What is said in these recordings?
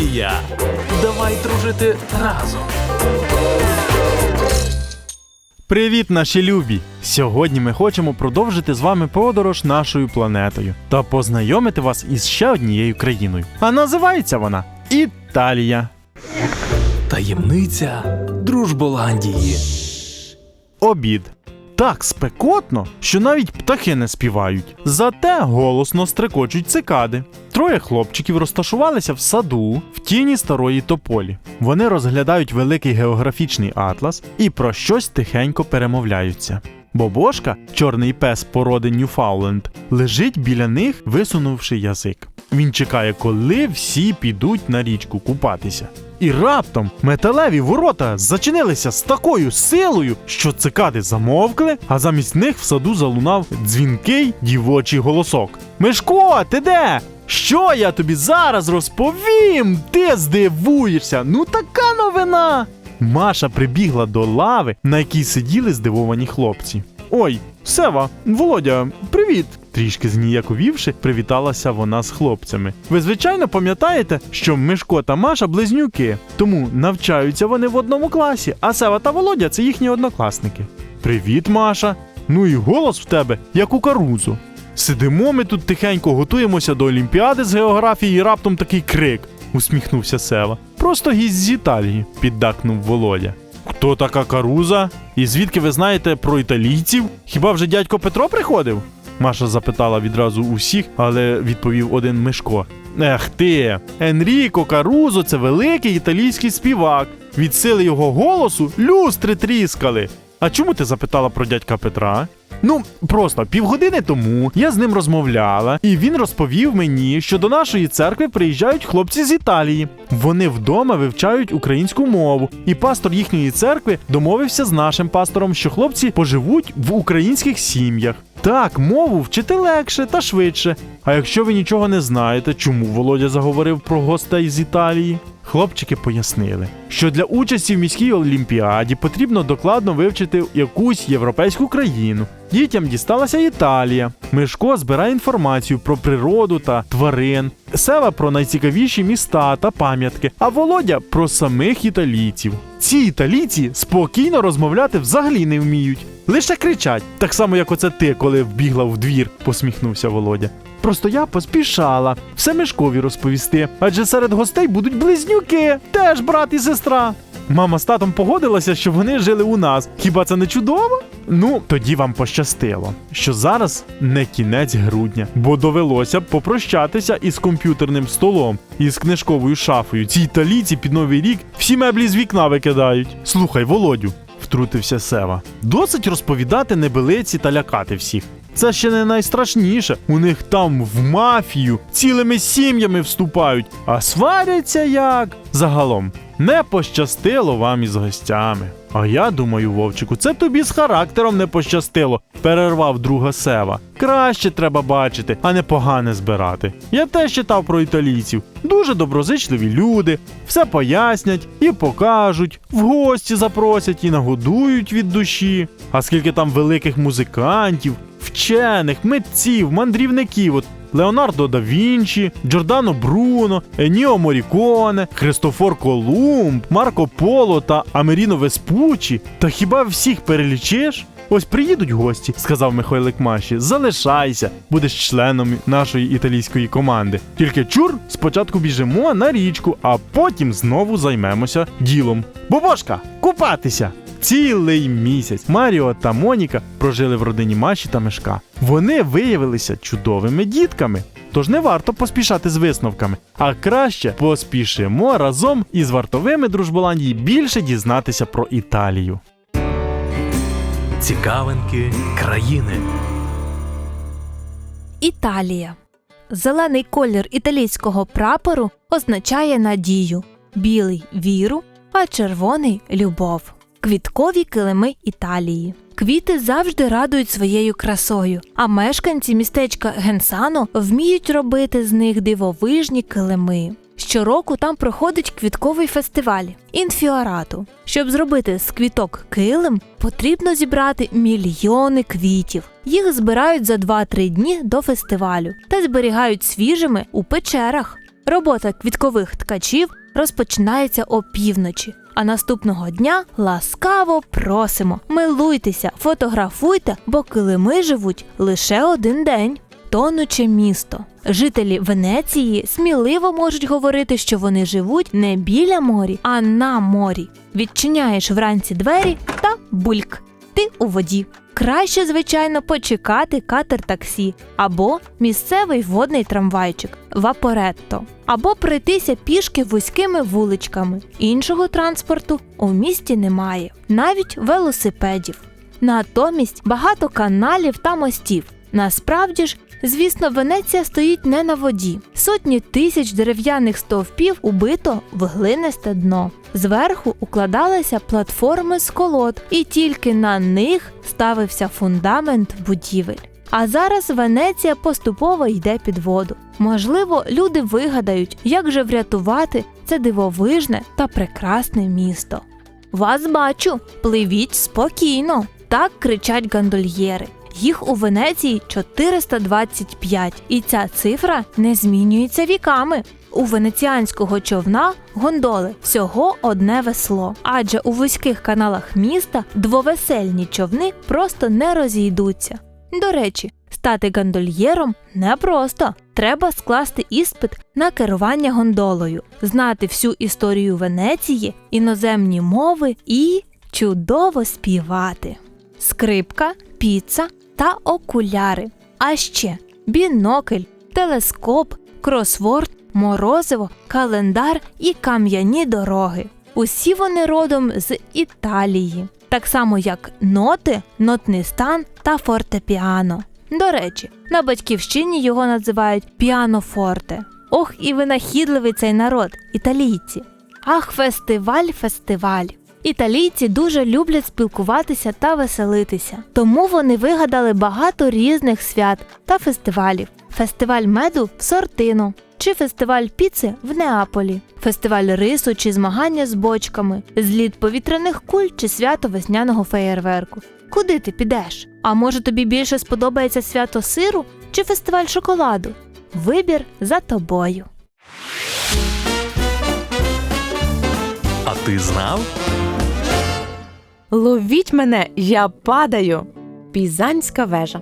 Дружболандія. Давай дружити разом. Привіт, наші любі! Сьогодні ми хочемо продовжити з вами подорож нашою планетою та познайомити вас із ще однією країною. А називається вона Італія. Таємниця Дружболандії. Обід. Так спекотно, що навіть птахи не співають. Зате голосно стрекочуть цикади. Троє хлопчиків розташувалися в саду в тіні старої тополі. Вони розглядають великий географічний атлас і про щось тихенько перемовляються. Бобошка, чорний пес породи Ньюфауленд, лежить біля них, висунувши язик. Він чекає, коли всі підуть на річку купатися. І раптом металеві ворота зачинилися з такою силою, що цикади замовкли, а замість них в саду залунав дзвінкий дівочий голосок. Мишко, ти де? Що я тобі зараз розповім? Ти здивуєшся. Ну така новина. Маша прибігла до лави, на якій сиділи здивовані хлопці. Ой, Сева, Володя, привіт! Трішки зніяковівши, привіталася вона з хлопцями. Ви звичайно пам'ятаєте, що Мишко та Маша близнюки, тому навчаються вони в одному класі, а Сева та Володя це їхні однокласники. Привіт, Маша! Ну і голос в тебе, як у карузу. Сидимо ми тут тихенько, готуємося до Олімпіади з географії, і раптом такий крик, усміхнувся Сева. Просто гість з Італії, піддакнув Володя. Хто така каруза? І звідки ви знаєте про італійців? Хіба вже дядько Петро приходив? Маша запитала відразу усіх, але відповів один Мишко. Ех ти, Енріко Карузо це великий італійський співак. Від сили його голосу люстри тріскали. А чому ти запитала про дядька Петра? Ну, просто півгодини тому я з ним розмовляла, і він розповів мені, що до нашої церкви приїжджають хлопці з Італії. Вони вдома вивчають українську мову, і пастор їхньої церкви домовився з нашим пастором, що хлопці поживуть в українських сім'ях. Так, мову вчити легше та швидше. А якщо ви нічого не знаєте, чому Володя заговорив про гостей з Італії? Хлопчики пояснили, що для участі в міській олімпіаді потрібно докладно вивчити якусь європейську країну. Дітям дісталася Італія. Мишко збирає інформацію про природу та тварин, Сева про найцікавіші міста та пам'ятки, а Володя про самих італійців. Ці італійці спокійно розмовляти взагалі не вміють, лише кричать, так само як оце ти, коли вбігла в двір, посміхнувся Володя. Просто я поспішала все Мишкові розповісти, адже серед гостей будуть близнюки, теж брат і сестра. Мама з татом погодилася, що вони жили у нас. Хіба це не чудово? Ну, тоді вам пощастило, що зараз не кінець грудня, бо довелося б попрощатися із комп'ютерним столом і з книжковою шафою. Ці італійці під новий рік всі меблі з вікна викидають. Слухай, Володю, втрутився Сева. Досить розповідати небелиці та лякати всіх. Це ще не найстрашніше. У них там в мафію цілими сім'ями вступають, а сваряться як. Загалом, не пощастило вам із гостями. А я думаю, Вовчику, це тобі з характером не пощастило, перервав друга Сева. Краще треба бачити, а не погане збирати. Я теж читав про італійців. Дуже доброзичливі люди, все пояснять і покажуть, в гості запросять і нагодують від душі. А скільки там великих музикантів, вчених, митців, мандрівників. От Леонардо да Вінчі, Джордано Бруно, Еніо Моріконе, Христофор Колумб, Марко Поло та Амеріно Веспучі. Та хіба всіх перелічиш? Ось приїдуть гості, сказав Михайлик Маші. Залишайся, будеш членом нашої італійської команди. Тільки чур, спочатку біжимо на річку, а потім знову займемося ділом. Бобошка, купатися! Цілий місяць Маріо та Моніка прожили в родині Маші та Мишка. Вони виявилися чудовими дітками. Тож не варто поспішати з висновками, а краще поспішимо разом із вартовими дружболандії більше дізнатися про Італію. Цікавинки країни. Італія. Зелений колір італійського прапору означає надію, білий віру, а червоний любов. Квіткові килими Італії. Квіти завжди радують своєю красою, а мешканці містечка Генсано вміють робити з них дивовижні килими. Щороку там проходить квітковий фестиваль інфіорату. Щоб зробити з квіток килим, потрібно зібрати мільйони квітів. Їх збирають за 2-3 дні до фестивалю та зберігають свіжими у печерах. Робота квіткових ткачів розпочинається опівночі. А наступного дня ласкаво просимо, милуйтеся, фотографуйте, бо килими живуть лише один день. Тонуче місто. Жителі Венеції сміливо можуть говорити, що вони живуть не біля морі, а на морі. Відчиняєш вранці двері та бульк. Ти у воді. Краще, звичайно, почекати катер таксі або місцевий водний трамвайчик вапоретто, або пройтися пішки вузькими вуличками. Іншого транспорту у місті немає, навіть велосипедів. Натомість багато каналів та мостів. Насправді ж, звісно, Венеція стоїть не на воді. Сотні тисяч дерев'яних стовпів убито в глинисте дно. Зверху укладалися платформи з колод, і тільки на них ставився фундамент будівель. А зараз Венеція поступово йде під воду. Можливо, люди вигадають, як же врятувати це дивовижне та прекрасне місто. Вас бачу, пливіть спокійно. Так кричать гондольєри. Їх у Венеції 425, і ця цифра не змінюється віками. У венеціанського човна гондоли всього одне весло, адже у вузьких каналах міста двовесельні човни просто не розійдуться. До речі, стати гондольєром непросто. Треба скласти іспит на керування гондолою, знати всю історію Венеції, іноземні мови і чудово співати. Скрипка, піца та окуляри. А ще бінокль, телескоп, кросворд, морозиво, календар і кам'яні дороги. Усі вони родом з Італії, так само як ноти, нотний стан та фортепіано. До речі, на батьківщині його називають піанофорте. Ох, і винахідливий цей народ, італійці. Ах, фестиваль, фестиваль. Італійці дуже люблять спілкуватися та веселитися, тому вони вигадали багато різних свят та фестивалів: фестиваль меду в Сортино, чи фестиваль піци в Неаполі, фестиваль рису чи змагання з бочками, зліт повітряних куль чи свято весняного феєрверку. Куди ти підеш? А може тобі більше сподобається свято сиру чи фестиваль шоколаду? Вибір за тобою. А ти знав? Ловіть мене, я падаю. Пізанська вежа.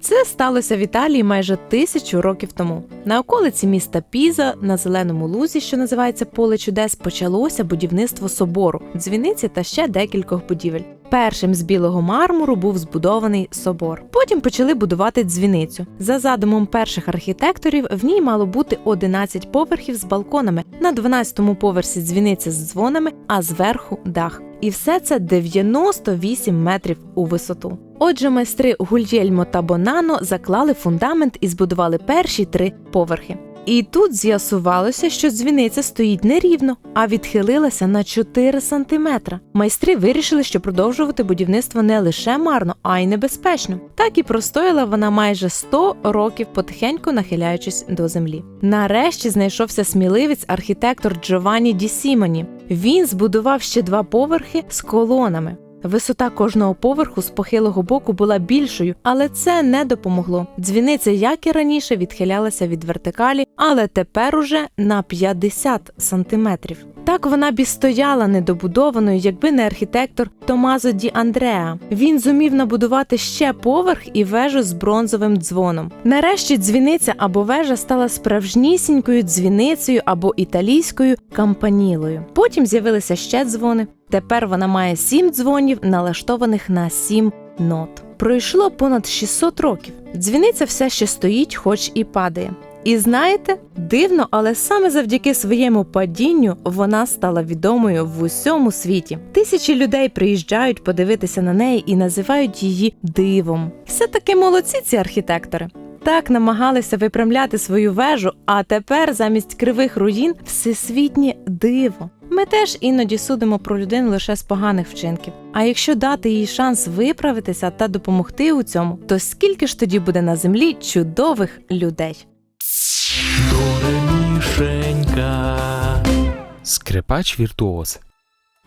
Це сталося в Італії майже тисячу років тому. На околиці міста Піза, на зеленому лузі, що називається Поле чудес, почалося будівництво собору, дзвіниці та ще декількох будівель. Першим з білого мармуру був збудований собор. Потім почали будувати дзвіницю. За задумом перших архітекторів, в ній мало бути 11 поверхів з балконами. На 12-му поверсі дзвіниця з дзвонами, а зверху дах. І все це 98 метрів у висоту. Отже, майстри Гульєльмо та Бонано заклали фундамент і збудували перші три поверхи. І тут з'ясувалося, що дзвіниця стоїть не рівно, а відхилилася на 4 сантиметра. Майстри вирішили, що продовжувати будівництво не лише марно, а й небезпечно. Так і простояла вона майже 100 років, потихеньку нахиляючись до землі. Нарешті знайшовся сміливець архітектор Джованні Ді Сімоні. Він збудував ще два поверхи з колонами. Висота кожного поверху з похилого боку була більшою, але це не допомогло. Дзвіниця, як і раніше, відхилялася від вертикалі, але тепер уже на 50 сантиметрів. Так вона б і стояла недобудованою, якби не архітектор Томазо Ді Андреа. Він зумів набудувати ще поверх і вежу з бронзовим дзвоном. Нарешті дзвіниця або вежа стала справжнісінькою дзвіницею або італійською кампанілою. Потім з'явилися ще дзвони. Тепер вона має сім дзвонів, налаштованих на сім нот. Пройшло понад 600 років. Дзвіниця все ще стоїть, хоч і падає. І знаєте, дивно, але саме завдяки своєму падінню вона стала відомою в усьому світі. Тисячі людей приїжджають подивитися на неї і називають її дивом. Все таки молодці ці архітектори. Так намагалися випрямляти свою вежу, а тепер замість кривих руїн всесвітнє диво. Ми теж іноді судимо про людину лише з поганих вчинків. А якщо дати їй шанс виправитися та допомогти у цьому, то скільки ж тоді буде на землі чудових людей? Доремішенька. Скрипач віртуоз.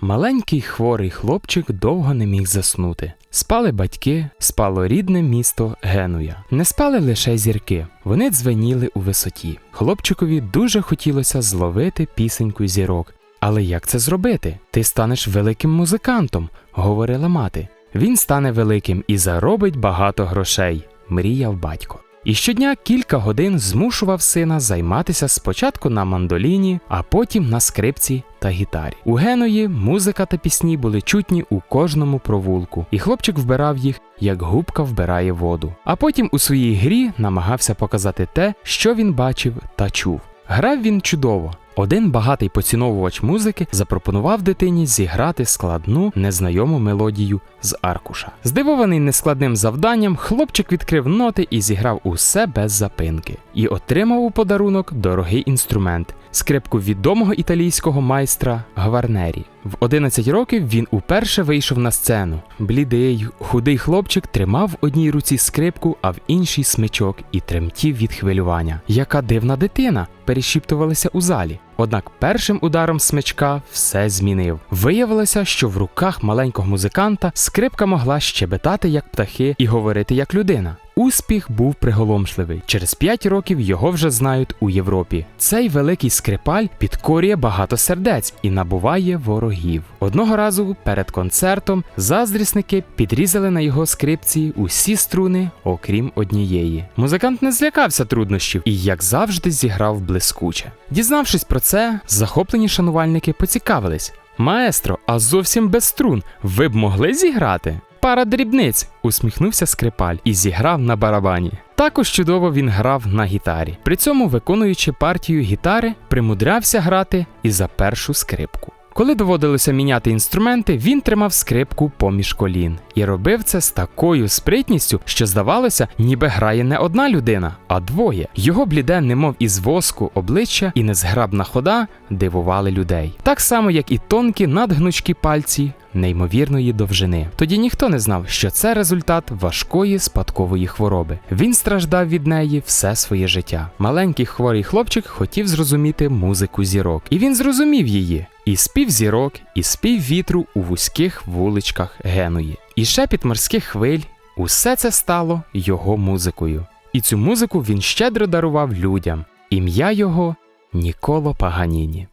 Маленький хворий хлопчик довго не міг заснути. Спали батьки, спало рідне місто Генуя. Не спали лише зірки, вони дзвеніли у висоті. Хлопчикові дуже хотілося зловити пісеньку зірок. Але як це зробити? Ти станеш великим музикантом, говорила мати. Він стане великим і заробить багато грошей, мріяв батько. І щодня кілька годин змушував сина займатися спочатку на мандоліні, а потім на скрипці та гітарі. У Геної музика та пісні були чутні у кожному провулку, і хлопчик вбирав їх, як губка вбирає воду. А потім у своїй грі намагався показати те, що він бачив та чув. Грав він чудово. Один багатий поціновувач музики запропонував дитині зіграти складну незнайому мелодію з аркуша. Здивований нескладним завданням, хлопчик відкрив ноти і зіграв усе без запинки. І отримав у подарунок дорогий інструмент скрипку відомого італійського майстра Гварнері. В 11 років він уперше вийшов на сцену. Блідий, худий хлопчик тримав в одній руці скрипку, а в іншій смичок і тремтів від хвилювання. Яка дивна дитина! Перешіптувалися у залі. Однак першим ударом смичка все змінив. Виявилося, що в руках маленького музиканта скрипка могла щебетати як птахи і говорити як людина. Успіх був приголомшливий. Через п'ять років його вже знають у Європі. Цей великий скрипаль підкорює багато сердець і набуває ворогів. Одного разу перед концертом заздрісники підрізали на його скрипці усі струни, окрім однієї. Музикант не злякався труднощів і, як завжди, зіграв блискуче. Дізнавшись про це, захоплені шанувальники поцікавились. Маестро, а зовсім без струн, ви б могли зіграти? Пара дрібниць, усміхнувся скрипаль і зіграв на барабані. Також чудово він грав на гітарі. При цьому, виконуючи партію гітари, примудрявся грати і за першу скрипку. Коли доводилося міняти інструменти, він тримав скрипку поміж колін і робив це з такою спритністю, що здавалося, ніби грає не одна людина, а двоє. Його бліде, немов із воску, обличчя і незграбна хода дивували людей. Так само, як і тонкі надгнучкі пальці неймовірної довжини. Тоді ніхто не знав, що це результат важкої спадкової хвороби. Він страждав від неї все своє життя. Маленький хворий хлопчик хотів зрозуміти музику зірок, і він зрозумів її. І спів зірок, і спів вітру у вузьких вуличках Генуї, і шепіт морських хвиль. Усе це стало його музикою. І цю музику він щедро дарував людям. Ім'я його Ніколо Паганіні.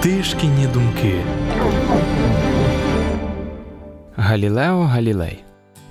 Тишкіні думки. Галілео Галілей.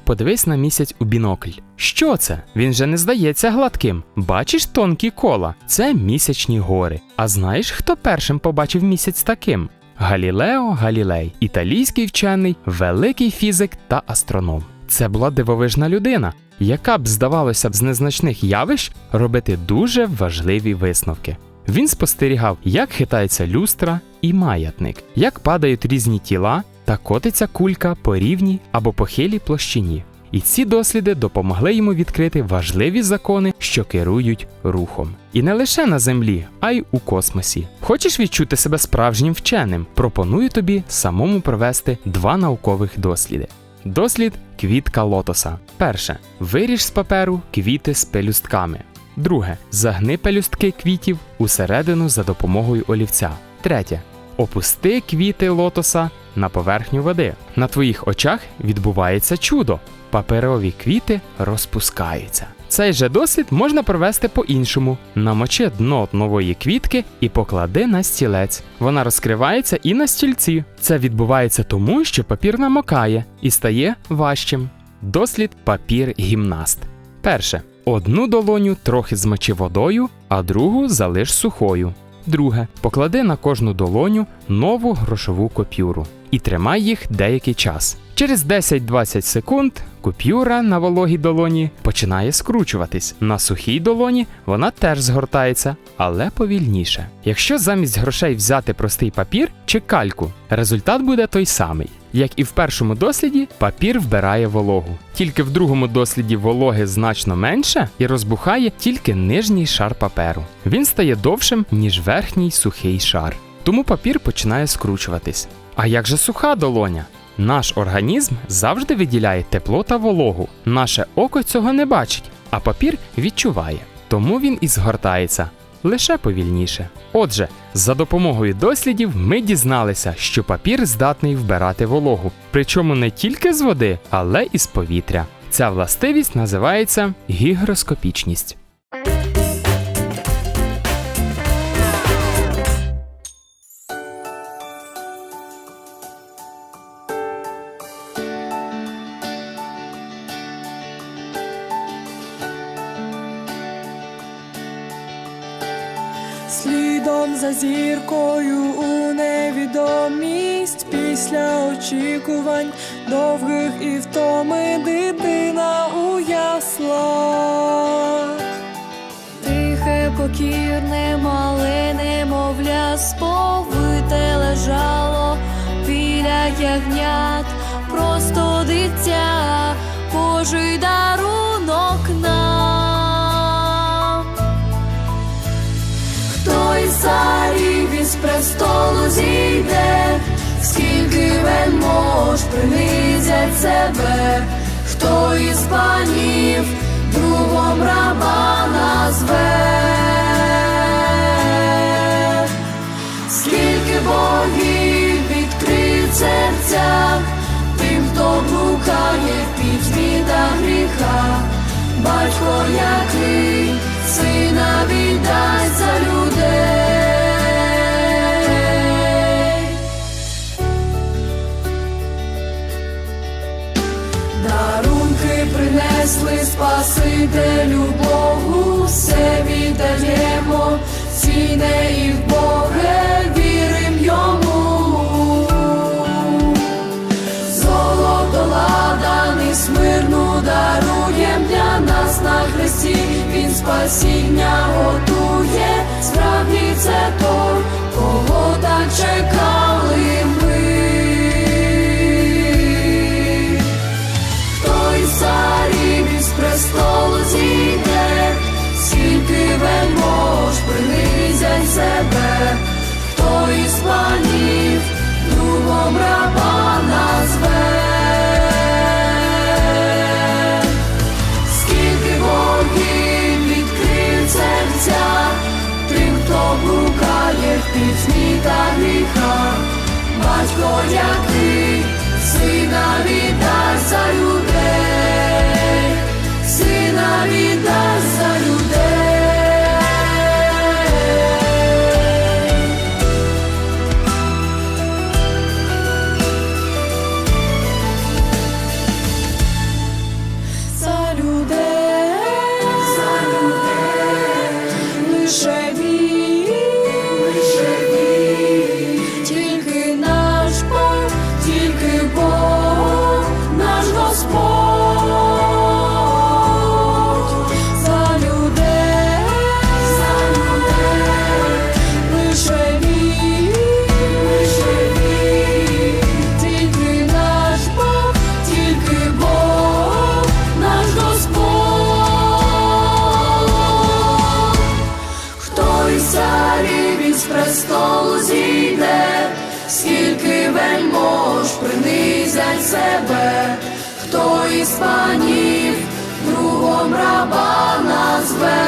Подивись на місяць у бінокль. Що це? Він же не здається гладким. Бачиш тонкі кола? Це місячні гори. А знаєш, хто першим побачив місяць таким? Галілео Галілей, італійський вчений, великий фізик та астроном. Це була дивовижна людина, яка б, здавалося б, з незначних явищ робити дуже важливі висновки. Він спостерігав, як хитається люстра і маятник, як падають різні тіла та котиться кулька по рівній або похилій площині. І ці досліди допомогли йому відкрити важливі закони, що керують рухом. І не лише на землі, а й у космосі. Хочеш відчути себе справжнім вченим? Пропоную тобі самому провести два наукових досліди. Дослід квітка лотоса. Перше. Виріж з паперу квіти з пелюстками. Друге. Загни пелюстки квітів усередину за допомогою олівця. Третє. Опусти квіти лотоса на поверхню води. На твоїх очах відбувається чудо. Паперові квіти розпускаються. Цей же досвід можна провести по-іншому. Намочи дно нової квітки і поклади на стілець. Вона розкривається і на стільці. Це відбувається тому, що папір намокає і стає важчим. Дослід папір гімнаст. Перше. Одну долоню трохи змочи водою, а другу залиш сухою. Друге. Поклади на кожну долоню нову грошову купюру і тримай їх деякий час. Через 10-20 секунд купюра на вологій долоні починає скручуватись. На сухій долоні вона теж згортається, але повільніше. Якщо замість грошей взяти простий папір чи кальку, результат буде той самий. Як і в першому досліді, папір вбирає вологу. Тільки в другому досліді вологи значно менше і розбухає тільки нижній шар паперу. Він стає довшим, ніж верхній сухий шар. Тому папір починає скручуватись. А як же суха долоня? Наш організм завжди виділяє тепло та вологу. Наше око цього не бачить, а папір відчуває. Тому він і згортається. Лише повільніше. Отже, за допомогою дослідів ми дізналися, що папір здатний вбирати вологу, причому не тільки з води, але і з повітря. Ця властивість називається гігроскопічність. Слідом за зіркою у невідомість після очікувань довгих і втоми дитина у яслах. Тихе, покірне, мале немовля сповите лежало біля ягнят, просто дитя, Божий престолу зійде, скільки вельмож принизять себе, хто із панів другом раба назве, скільки богів відкрив серця, тим, хто блукає в пітьмі гріха, батько який сина віддасть Спасителю Богу, все віддаємо, ціне і в Боге вірим йому. Золото ладан і смирну даруєм для нас на хресті, він спасіння готує, справді це той, кого так чекали себе, хто із панів другом раба назве, скільки богів відкрив серця, тим, хто блукає в пітьмі та гріхах, батько який сина віддасть за людей, сина віддасть принизять себе, хто із панів другом раба назве,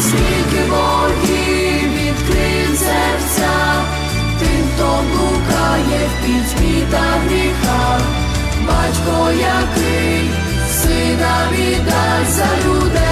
скільки богів відкрив серця, тим, хто блукає в пітьмі та гріхах, батько який сина віддасть за людей,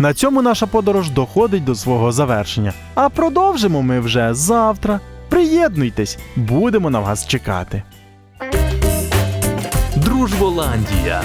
На цьому наша подорож доходить до свого завершення. А продовжимо ми вже завтра. Приєднуйтесь, будемо на вас чекати. Дружболандія.